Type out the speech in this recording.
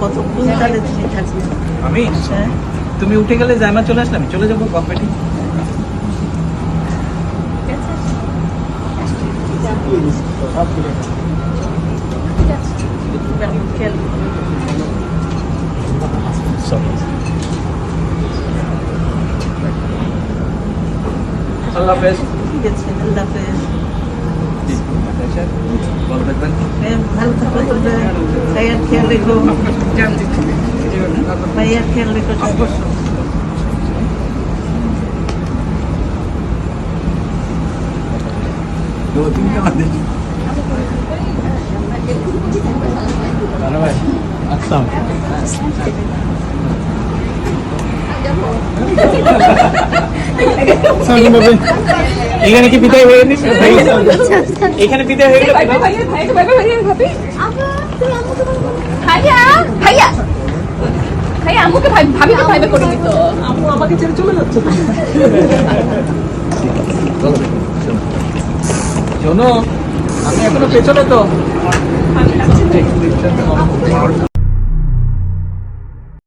কতক্ষণ তাহলে তুমি থাকবে? আমি? হ্যাঁ। তুমি উঠে গেলে জায়মা চলে আসলাম চলে যাব কম্পিটি খেয়াল আল্লাহ হাফেজ ঠিক আছে আল্লাহ হাফেজ ভালো থাকবেন হ্যাঁ, ভালো থাকো তোমরা ভাইয়ার খেয়াল রেখো ভাইয়ার খেয়াল রেখো আচ্ছা এখানে কি বিদায় হয়ে গেছে? এখানে বিদায় হয়ে গেল ভাইয়া ভাইয়া ভাইয়া ভাইয়া ভাইয়া ভাবি। ভাইয়া ভাইয়া। ভাইয়া আম্মুকে ভাই ভাবি তো ভাইবে করে দিত আম্মু আমাকে ছেড়ে চলে যাচ্ছে। শোনো আমি এখনও পেছনে তো।